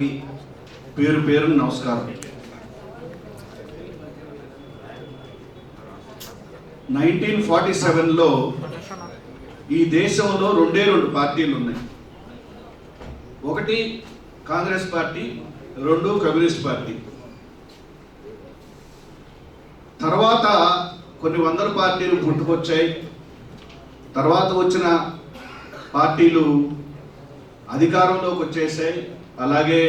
పేరు పేరు నమస్కారం. నైన్టీన్ ఫార్టీ సెవెన్లో ఈ దేశంలో రెండే రెండు పార్టీలు ఉన్నాయి. ఒకటి కాంగ్రెస్ పార్టీ రెండు కమ్యూనిస్ట్ పార్టీ. తర్వాత కొన్ని వందల పార్టీలు పుట్టుకొచ్చాయి. తర్వాత వచ్చిన పార్టీలు అధికారంలోకి వచ్చేసాయి. అలాగే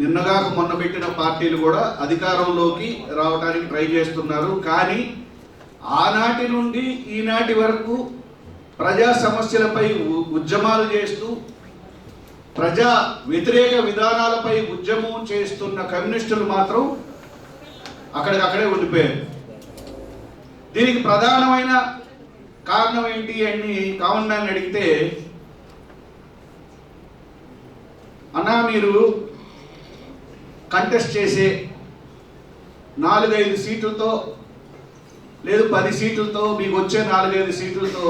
నిన్నగాక మొన్న పెట్టిన పార్టీలు కూడా అధికారంలోకి రావడానికి ట్రై చేస్తున్నారు. కానీ ఆనాటి నుండి ఈనాటి వరకు ప్రజా సమస్యలపై ఉద్యమాలు చేస్తూ ప్రజా వ్యతిరేక విధానాలపై ఉద్యమం చేస్తున్న కమ్యూనిస్టులు మాత్రం అక్కడికక్కడే ఉండిపోయారు. దీనికి ప్రధానమైన కారణం ఏంటి అని కామన్ మ్యాన్ అడిగితే అన్నా మీరు కంటెస్ట్ చేసే నాలుగైదు సీట్లతో లేదు పది సీట్లతో మీకు వచ్చే నాలుగైదు సీట్లతో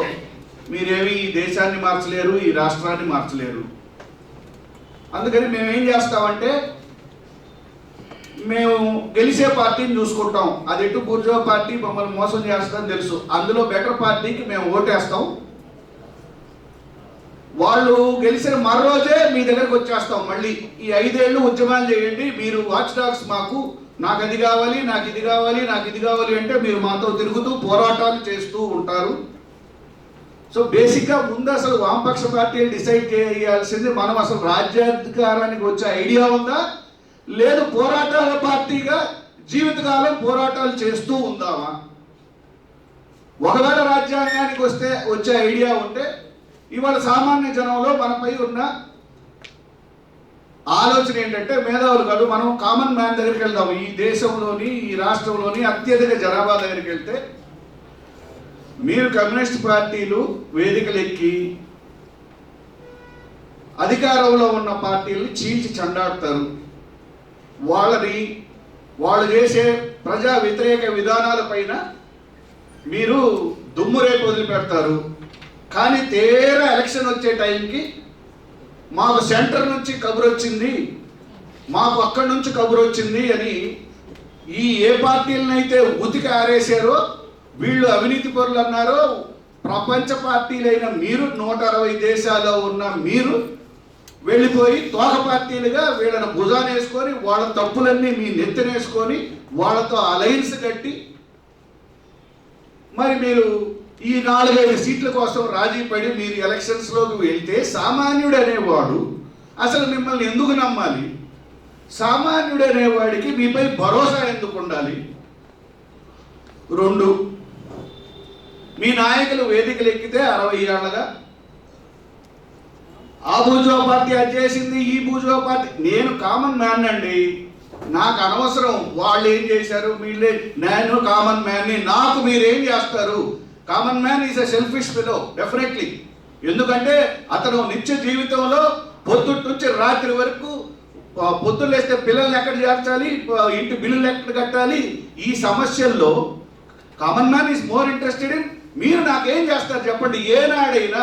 మీరేమి ఈ దేశాన్ని మార్చలేరు ఈ రాష్ట్రాన్ని మార్చలేరు. అందుకని మేము ఏం చేస్తామంటే మేము గెలిచే పార్టీని చూసుకుంటాం. అది ఎటు బూర్జువా పార్టీ మమ్మల్ని మోసం చేస్తుందని తెలుసు. అందులో బెటర్ పార్టీకి మేము ఓటేస్తాం. వాళ్ళు గెలిచిన మరోజే మీ దగ్గరకు వచ్చేస్తాం. మళ్ళీ ఈ ఐదేళ్ళు ఉద్యమాలు చేయండి. మీరు వాచ్ డాగ్స్ మాకు నాకు అది కావాలి నాకు ఇది కావాలి నాకు ఇది కావాలి అంటే మీరు మాతో తిరుగుతూ పోరాటాలు చేస్తూ ఉంటారు. సో బేసిక్గా ముందు అసలు వామపక్ష పార్టీలు డిసైడ్ చేయాల్సింది మనం అసలు రాజ్యాధికారానికి వచ్చే ఐడియా ఉందా? లేదు పోరాటాల పార్టీగా జీవితకాలం పోరాటాలు చేస్తూ ఉందామా? ఒకవేళ రాజ్యాంగానికి వస్తే వచ్చే ఐడియా ఉంటే ఇవాళ సామాన్య జనంలో మనపై ఉన్న ఆలోచన ఏంటంటే మేధావులు కాదు మనం కామన్ మ్యాన్ దగ్గరికి వెళ్దాము. ఈ దేశంలోని ఈ రాష్ట్రంలోని అత్యధిక జనాభా దగ్గరికి వెళ్తే మీరు కమ్యూనిస్ట్ పార్టీలు వేదికలు ఎక్కి అధికారంలో ఉన్న పార్టీలను చీల్చి చండాడుతారు. వాళ్ళని వాళ్ళు చేసే ప్రజా వ్యతిరేక విధానాలపైన మీరు దుమ్ము రేపు వదిలిపెడతారు. కానీ తేరా ఎలక్షన్ వచ్చే టైంకి మాకు సెంటర్ నుంచి కబురు వచ్చింది మాకు అక్కడి నుంచి కబురు వచ్చింది అని ఈ ఏ పార్టీలనైతే ఉతికి ఆరేశారో వీళ్ళు అవినీతి పరులు అన్నారో ప్రపంచ పార్టీలైన మీరు నూట అరవై దేశాల్లో ఉన్న మీరు వెళ్ళిపోయి తోక పార్టీలుగా వీళ్ళని భుజాన్ని వేసుకొని వాళ్ళ తప్పులన్నీ మీ నెత్తినేసుకొని వాళ్ళతో అలయన్స్ కట్టి మరి మీరు ఈ నాలుగైదు సీట్ల కోసం రాజీ పడి మీరు ఎలక్షన్స్లోకి వెళ్తే సామాన్యుడు అనేవాడు అసలు మిమ్మల్ని ఎందుకు నమ్మాలి? సామాన్యుడు అనేవాడికి మీపై భరోసా ఎందుకు ఉండాలి? రెండు మీ నాయకులు వేదికలు ఎక్కితే అరవై ఏళ్ళగా? ఆ భూజో పార్టీ అది చేసింది ఈ భూజో పార్టీ. నేను కామన్ మ్యాన్ అండి. నాకు అనవసరం. వాళ్ళు ఏం చేశారు? వీళ్ళే నేను కామన్ మ్యాన్ని నాకు మీరేం చేస్తారు? Common man is a selfish fellow definitely ఎందుకంటే అతను నిత్య జీవితంలో పొద్దుటి నుంచి రాత్రి వరకు పొద్దున్న లేస్తే పిల్లల్ని ఎక్కడ చేర్చాలి? ఇంటి బిల్లులు ఎక్కడ కట్టాలి? ఈ సమస్యల్లో common man is more interested in మీరు నాకేం చేస్తారు చెప్పండి. ఏనాడైనా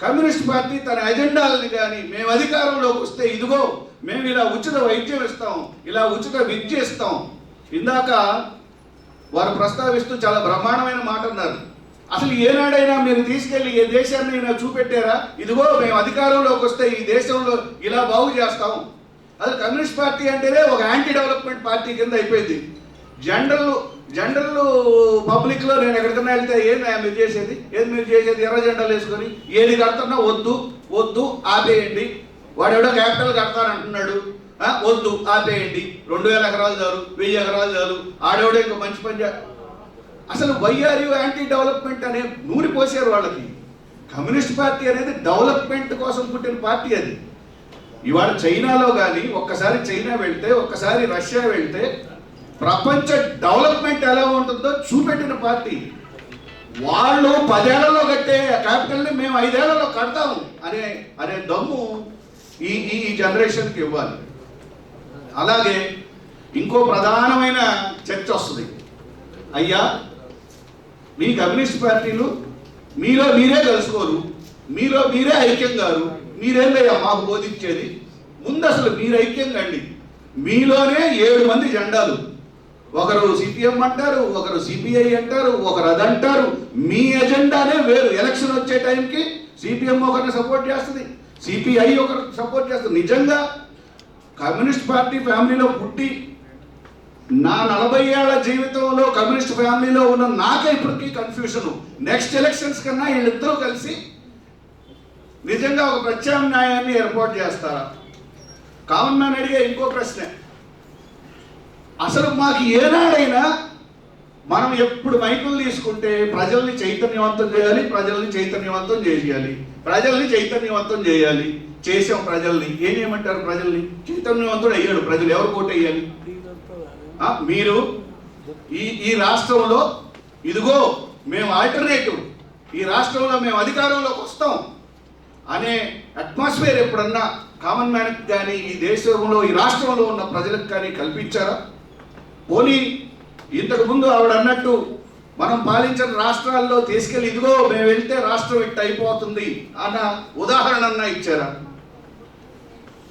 కమ్యూనిస్ట్ పార్టీ తన ఎజెండాలని కానీ మేము అధికారంలోకి వస్తే ఇదిగో మేము ఇలా ఉచిత వైద్యం ఇస్తాం ఇలా ఉచిత విద్య ఇస్తాం. ఇందాక వారు ప్రస్తావిస్తూ చాలా బ్రహ్మాండమైన మాట అన్నారు. అసలు ఏనాడైనా మీరు తీసుకెళ్ళి ఏ దేశాన్ని అయినా చూపెట్టారా? ఇదిగో మేము అధికారంలోకి వస్తే ఈ దేశంలో ఇలా బాగు చేస్తాం. అసలు కమ్యూనిస్ట్ పార్టీ అంటేనే ఒక యాంటీ డెవలప్మెంట్ పార్టీ కింద అయిపోయింది. జనరల్ జనరల్ పబ్లిక్లో నేను ఎక్కడికన్నా వెళ్తే ఏంది మీరు చేసేది? ఏది మీరు చేసేది? ఎర్ర జెండాలు వేసుకొని ఏది కడుతున్నా వద్దు వద్దు ఆపేయండి. వాడెవడో క్యాపిటల్ కడతానంటున్నాడు. వద్దు ఆపేయండి. రెండు వేల ఎకరాలు చాలు వెయ్యి ఎకరాలు చాలు. ఆడేవాడే ఇంకా మంచి పని చే అసలు వైఆర్ యాంటీ డెవలప్మెంట్ అనే నూరి పోసారు వాళ్ళకి. కమ్యూనిస్ట్ పార్టీ అనేది డెవలప్మెంట్ కోసం పుట్టిన పార్టీ అది. ఇవాళ చైనాలో కానీ ఒక్కసారి చైనా వెళ్తే ఒక్కసారి రష్యా వెళ్తే ప్రపంచ డెవలప్మెంట్ ఎలా ఉంటుందో చూపెట్టిన పార్టీ. వాళ్ళు పదేళ్ళలో కట్టే క్యాపిటల్ని మేము ఐదేళ్ళలో కడతాము అనే అనే దమ్ము ఈ ఈ జనరేషన్కి ఇవ్వాలి. అలాగే ఇంకో ప్రధానమైన చర్చ వస్తుంది. అయ్యా మీ కమ్యూనిస్ట్ పార్టీలు మీలో మీరే కలుసుకోరు మీలో మీరే ఐక్యం గారు మీరేందయ్యా మాకు బోధించేది? ముందు అసలు మీరు ఐక్యం కండి మీలోనే ఏడు మంది జెండాలు. ఒకరు సిపిఎం అంటారు ఒకరు సిపిఐ అంటారు ఒకరు అదంటారు. మీ ఎజెండానే వేరు. ఎలక్షన్ వచ్చే టైంకి సిపిఎం ఒకరిని సపోర్ట్ చేస్తుంది సిపిఐ ఒకరు సపోర్ట్ చేస్తుంది. నిజంగా కమ్యూనిస్ట్ పార్టీ ఫ్యామిలీలో పుట్టి నా నలభై ఏళ్ళ జీవితంలో కమ్యూనిస్ట్ ఫ్యామిలీలో ఉన్న నాకే ఇప్పటికీ కన్ఫ్యూషన్ నెక్స్ట్ ఎలక్షన్స్ కన్నా వీళ్ళిద్దరూ కలిసి నిజంగా ఒక ప్రత్యామ్నాయాన్ని ఏర్పాటు చేస్తారా? కావున మ్యాన్ అడిగే ఇంకో ప్రశ్న. అసలు మాకు ఏనాడైనా మనం ఎప్పుడు మైకులు తీసుకుంటే ప్రజల్ని చైతన్యవంతం చేయాలి ప్రజల్ని చైతన్యవంతం చేయాలి. ప్రజల్ని చైతన్యవంతం చేయాలి. చేసాం ప్రజల్ని ఏం చేయమంటారు ప్రజల్ని? చైతన్యవంతుడు అయ్యాడు. ప్రజలు ఎవరు కోట్ వేయాలి మీరు ఈ ఈ రాష్ట్రంలో ఇదిగో మేము ఆల్టర్నేటివ్. ఈ రాష్ట్రంలో మేము అధికారంలోకి వస్తాం అనే అట్మాస్ఫియర్ ఎప్పుడన్నా కామన్ మ్యాన్కి కానీ ఈ దేశంలో ఈ రాష్ట్రంలో ఉన్న ప్రజలకు కానీ కల్పించారా? పోనీ ఇంతకు ముందు ఆవిడ అన్నట్టు మనం పాలించిన రాష్ట్రాల్లో తీసుకెళ్ళి ఇదిగో మేము వెళ్తే రాష్ట్రం ఇట్ట అయిపోతుంది అన్న ఉదాహరణ అన్నా ఇచ్చారా?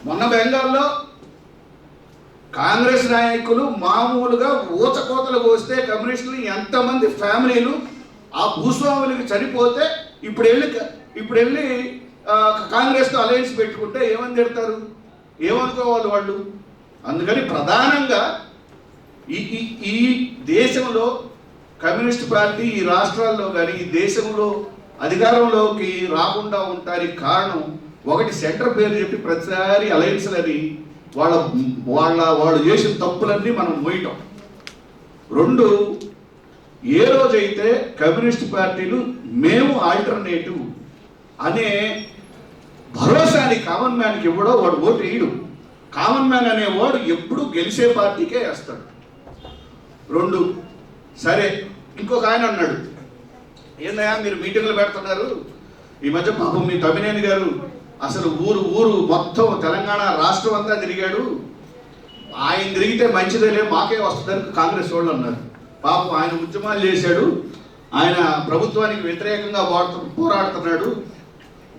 మొన్న బెంగాల్లో కాంగ్రెస్ నాయకులు మామూలుగా ఊచకోతలు పోస్తే కమ్యూనిస్టులు ఎంతమంది ఫ్యామిలీలు ఆ భూస్వాములకి చనిపోతే ఇప్పుడు వెళ్ళి ఇప్పుడు వెళ్ళి కాంగ్రెస్తో అలయన్స్ పెట్టుకుంటే ఏమని తిడతారు? ఏమనుకోవాలి వాళ్ళు? అందుకని ప్రధానంగా ఈ ఈ ఈ దేశంలో కమ్యూనిస్ట్ పార్టీ ఈ రాష్ట్రాల్లో కానీ ఈ దేశంలో అధికారంలోకి రాకుండా ఉంటానికి కారణం ఒకటి సెంటర్ పేరు చెప్పి ప్రతిసారి అలయన్స్లని వాళ్ళ వాళ్ళ వాళ్ళు చేసిన తప్పులన్నీ మనం మోయటం. రెండు ఏ రోజైతే కమ్యూనిస్ట్ పార్టీలు మేము ఆల్టర్నేటివ్ అనే భరోసాని కామన్ మ్యాన్కి ఇవ్వడో వాడు ఓటు వేయడు. కామన్ మ్యాన్ అనేవాడు ఎప్పుడు గెలిచే పార్టీకే వేస్తాడు. రెండు. సరే ఇంకొక ఆయన అన్నాడు. ఏందయ్యా మీరు మీటింగ్లు పెడుతున్నారు? ఈ మధ్య పాపం మీ తమినేని గారు అసలు ఊరు ఊరు మొత్తం తెలంగాణ రాష్ట్రం అంతా తిరిగాడు. ఆయన తిరిగితే మంచిదేలే మాకే వస్తుందని కాంగ్రెస్ వాళ్ళు అన్నారు. పాపం ఆయన ఉద్యమాలు చేశాడు. ఆయన ప్రభుత్వానికి వ్యతిరేకంగా వాడుతూ పోరాడుతున్నాడు.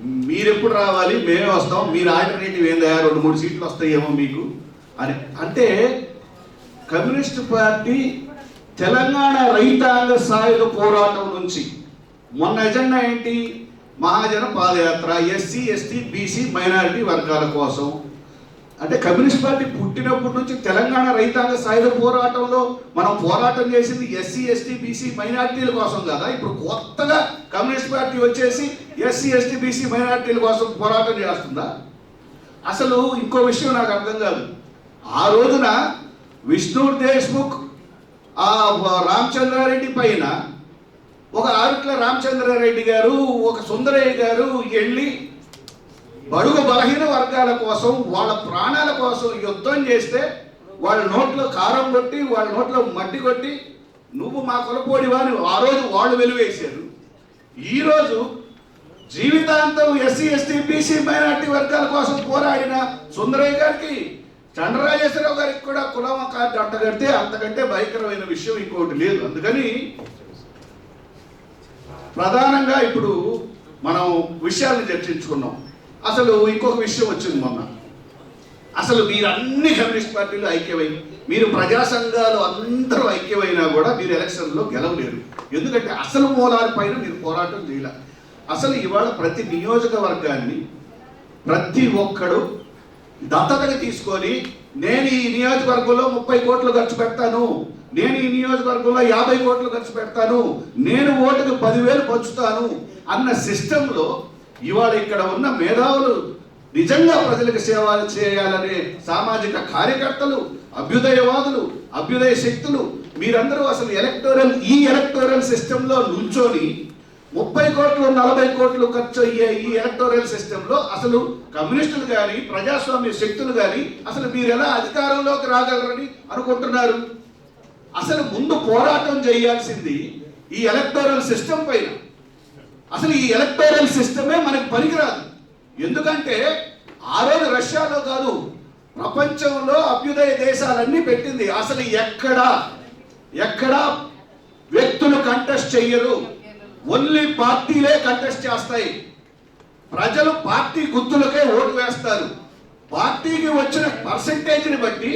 మీరెప్పుడు రావాలి మేమే వస్తాం. మీరు ఆల్టర్నేటివ్ ఏందయ్యా రెండు మూడు సీట్లు వస్తాయేమో మీకు అని. అంటే కమ్యూనిస్ట్ పార్టీ తెలంగాణ రైతాంగ సాయుధ పోరాటం నుంచి మొన్న ఎజెండా ఏంటి? మహాజన పాదయాత్ర ఎస్సీ ఎస్టీ బీసీ మైనారిటీ వర్గాల కోసం. అంటే కమ్యూనిస్ట్ పార్టీ పుట్టినప్పటి నుంచి తెలంగాణ రైతాంగ సాయుధ పోరాటంలో మనం పోరాటం చేసింది ఎస్సీ ఎస్టీ బీసీ మైనారిటీల కోసం కదా? ఇప్పుడు కొత్తగా కమ్యూనిస్ట్ పార్టీ వచ్చేసి ఎస్సీ ఎస్టీ బీసీ మైనారిటీల కోసం పోరాటం చేస్తుందా? అసలు ఇంకో విషయం నాకు అర్థం కాదు. ఆ రోజున విష్ణు దేశ్ముఖ్ ఆ రామచంద్రారెడ్డి పైన ఒక ఆరుట్ల రామచంద్రారెడ్డి గారు ఒక సుందరయ్య గారు వెళ్ళి బడుగు బలహీన వర్గాల కోసం వాళ్ళ ప్రాణాల కోసం యుద్ధం చేస్తే వాళ్ళ నోట్లో కారం కొట్టి వాళ్ళ నోట్లో మట్టి కొట్టి నువ్వు మా కొలపోడివా అని ఆ రోజు వాళ్ళు వెలువేశారు. ఈరోజు జీవితాంతం ఎస్సీ ఎస్టీ బీసీ మైనార్టీ వర్గాల కోసం పోరాడిన సుందరయ్య గారికి చంద్రరాజేశ్వరరావు గారికి కూడా కులం కార్డు అంటగడితే అంతకంటే భయంకరమైన విషయం ఇంకోటి లేదు. అందుకని ప్రధానంగా ఇప్పుడు మనం విషయాలను చర్చించుకున్నాం. అసలు ఇంకొక విషయం వచ్చింది మొన్న. అసలు మీరు అన్ని కమ్యూనిస్ట్ పార్టీలు ఐక్యమై మీరు ప్రజా సంఘాలు అందరూ ఐక్యమైనా కూడా మీరు ఎలక్షన్లో గెలవలేరు. ఎందుకంటే అసలు మూలాల పైన మీరు పోరాటం చేయలే. అసలు ఇవాళ ప్రతి నియోజకవర్గాన్ని ప్రతి ఒక్కడు దత్తతకి తీసుకొని నేను ఈ నియోజకవర్గంలో ముప్పై కోట్లు ఖర్చు పెడతాను. నేను ఈ నియోజకవర్గంలో యాభై కోట్లు ఖర్చు పెడతాను. నేను ఓటుకు పదివేలు పంచుతాను అన్న సిస్టంలో ఇవాళ ఇక్కడ ఉన్న మేధావులు నిజంగా ప్రజలకు సేవలు చేయాలనే సామాజిక కార్యకర్తలు అభ్యుదయవాదులు అభ్యుదయ శక్తులు మీరందరూ అసలు ఎలక్టోరల్ ఈ ఎలక్టోరల్ సిస్టంలో నుంచోని ముప్పై కోట్లు నలభై కోట్లు ఖర్చు అయ్యే ఈ ఎలక్టోరల్ సిస్టంలో అసలు కమ్యూనిస్టులు కానీ ప్రజాస్వామ్య శక్తులు కానీ అసలు మీరు ఎలా అధికారంలోకి రాగలరని అనుకుంటున్నారు? అసలు ముందు పోరాటం చేయాల్సింది ఈ ఎలక్టోరల్ సిస్టమ్ పైన. అసలు ఈ ఎలక్టోరల్ సిస్టమే మనకు పనికిరాదు. ఎందుకంటే ఆ రోజు రష్యాలో కాదు ప్రపంచంలో అభ్యుదయ దేశాలన్నీ పెట్టింది. అసలు ఎక్కడా ఎక్కడా వ్యక్తులు కంటెస్ట్ చెయ్యరు. ఓన్లీ పార్టీలే కంటెస్ట్ చేస్తాయి. ప్రజలు పార్టీ గుర్తులకే ఓటు వేస్తారు. పార్టీకి వచ్చిన పర్సంటేజ్ని బట్టి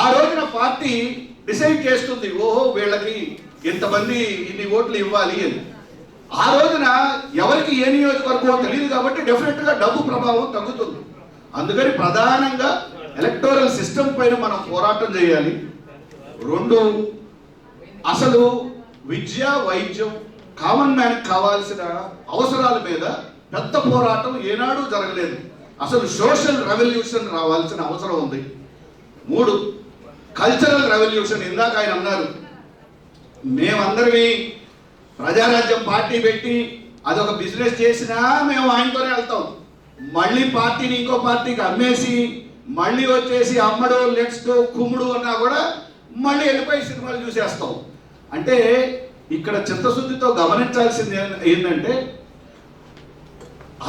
ఆ రోజున పార్టీ డిసైడ్ చేస్తుంది ఓహో వీళ్ళకి ఇంతమంది ఇన్ని ఓట్లు ఇవ్వాలి అని. ఆ రోజున ఎవరికి ఏ నియోజకవర్గం తెలియదు కాబట్టి డెఫినెట్గా డబ్బు ప్రభావం తగ్గుతుంది. అందుకని ప్రధానంగా ఎలక్టోరల్ సిస్టమ్ పైన మనం పోరాటం చేయాలి. రెండు అసలు విద్య వైద్యం కామన్ మ్యాన్కి కావాల్సిన అవసరాల మీద పెద్ద పోరాటం ఏనాడు జరగలేదు. అసలు సోషల్ రెవల్యూషన్ రావాల్సిన అవసరం ఉంది. మూడు కల్చరల్ రెవల్యూషన్ ఇందాక ఆయన అన్నారు. మేమందరివి ప్రజారాజ్యం పార్టీ పెట్టి అదొక బిజినెస్ చేసినా మేము ఆయనతోనే వెళ్తాం. మళ్ళీ పార్టీని ఇంకో పార్టీకి అమ్మేసి మళ్ళీ వచ్చేసి అమ్మడు నెక్స్ట్ కుమ్ముడు అన్నా కూడా మళ్ళీ వెళ్ళిపోయి సినిమాలు చూసేస్తాం. అంటే ఇక్కడ చిత్తశుద్ధితో గమనించాల్సింది ఏంటంటే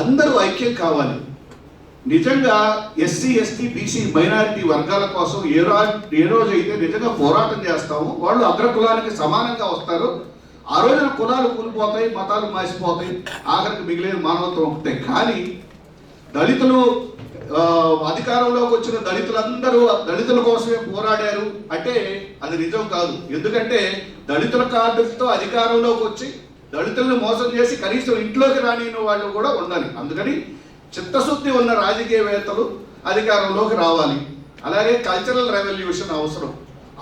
అందరూ ఐక్యం కావాలి. నిజంగా ఎస్సీ ఎస్టీ బీసీ మైనారిటీ వర్గాల కోసం ఏ రోజు ఏ రోజు అయితే నిజంగా పోరాటం చేస్తామో వాళ్ళు అగ్రకులానికి సమానంగా వస్తారు. ఆ రోజున కులాలు కూలిపోతాయి మతాలు మాసిపోతాయి ఆఖరికి మిగిలిన మానవత్వం ఒకటే. కానీ దళితులు అధికారంలోకి వచ్చిన దళితులందరూ దళితుల కోసమే పోరాడారు అంటే అది నిజం కాదు. ఎందుకంటే దళితుల కార్డులతో అధికారంలోకి వచ్చి దళితులను మోసం చేసి కనీసం ఇంట్లోకి రాని వాళ్ళు కూడా ఉండాలి. అందుకని చిత్తశుద్ధి ఉన్న రాజకీయవేత్తలు అధికారంలోకి రావాలి. అలాగే కల్చరల్ రెవల్యూషన్ అవసరం.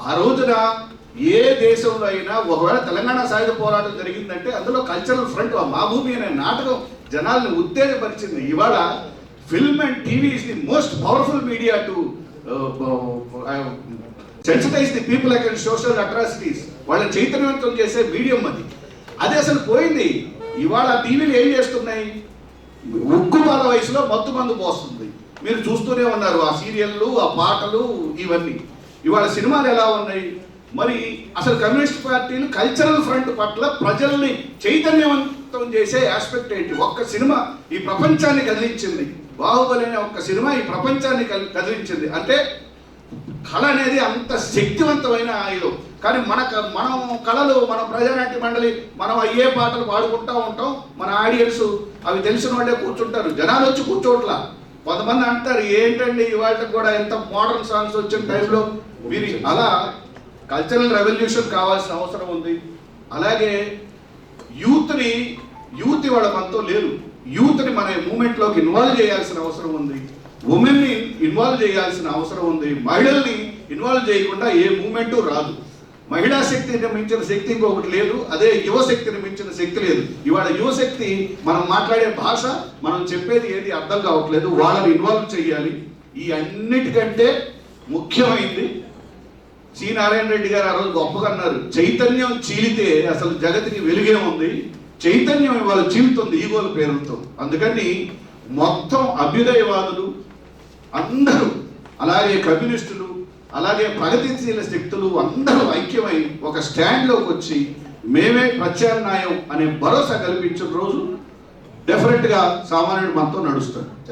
ఆ రోజున ఏ దేశంలో అయినా ఒకవేళ తెలంగాణ సాయుధ పోరాటం జరిగిందంటే అందులో కల్చరల్ ఫ్రంట్ మా భూమి అనే నాటకం జనాల్ని ఉత్తేజపరిచింది. ఇవాళ film and TV is the most powerful media to sensitize the people again social atrocities వాళ్ళని చైతన్యవంతం చేసే మీడియం అది. అది అసలు పోయింది. ఇవాళ టీవీలు ఏం చేస్తున్నాయి? ఉక్కు పాల వయసులో మత్తు మందు పోస్తుంది. మీరు చూస్తూనే ఉన్నారు ఆ సీరియళ్ళు ఆ పాటలు ఇవన్నీ. ఇవాళ సినిమాలు ఎలా ఉన్నాయి? మరి అసలు కమ్యూనిస్ట్ పార్టీలు కల్చరల్ ఫ్రంట్ పట్ల ప్రజల్ని చైతన్యవంతం చేసే ఆస్పెక్ట్ ఏంటి? ఒక్క సినిమా ఈ ప్రపంచాన్ని కదిలించింది. బాహుబలి అనే ఒక్క సినిమా ఈ ప్రపంచాన్ని కదిలించింది. అంటే కళ అనేది అంత శక్తివంతమైన ఆయుధం. కానీ మన క- మనం కళలు మన ప్రజానాట్య మండలి మనం అయ్యే పాటలు పాడుకుంటూ ఉంటాం మన ఆడియన్స్ అవి తెలిసిన వాళ్ళే కూర్చుంటారు. జనాలు వచ్చి కూర్చోట్ల. కొంతమంది అంటారు ఏంటండి ఇవాళ కూడా ఎంత మోడర్న్ సాంగ్స్ వచ్చిన టైంలో? మీరు అలా కల్చరల్ రెవల్యూషన్ కావాల్సిన అవసరం ఉంది. అలాగే యూత్ని యూత్ ఇవాళ మనతో లేరు. యూత్ని మన మూమెంట్లోకి ఇన్వాల్వ్ చేయాల్సిన అవసరం ఉంది. ఉమెన్ని ఇన్వాల్వ్ చేయాల్సిన అవసరం ఉంది. మహిళల్ని ఇన్వాల్వ్ చేయకుండా ఏ మూమెంటు రాదు. మహిళా శక్తిని మించిన శక్తి ఇంకొకటి లేదు అదే యువశక్తిని మించిన శక్తి లేదు. ఇవాళ యువశక్తి మనం మాట్లాడే భాష మనం చెప్పేది ఏది అర్థం కావట్లేదు. వాళ్ళని ఇన్వాల్వ్ చేయాలి. ఈ అన్నిటికంటే ముఖ్యమైంది సి నారాయణ రెడ్డి గారు ఆ రోజు గొప్పగా అన్నారు చైతన్యం చీలితే అసలు జగతికి వెలుగే ఉంది. చైతన్యం ఇవాళ చీలుతుంది ఈగోల పేరుతో అందుకని మొత్తం అభ్యుదయవాదులు అందరూ అలాగే కమ్యూనిస్టులు అలాగే ప్రగతిశీల శక్తులు అందరూ ఐక్యమై ఒక స్టాండ్లోకి వచ్చి మేమే ప్రత్యామ్నాయం అనే భరోసా కల్పించిన రోజు డెఫినెట్గా సామాన్యుడు మనతో నడుస్తాడు.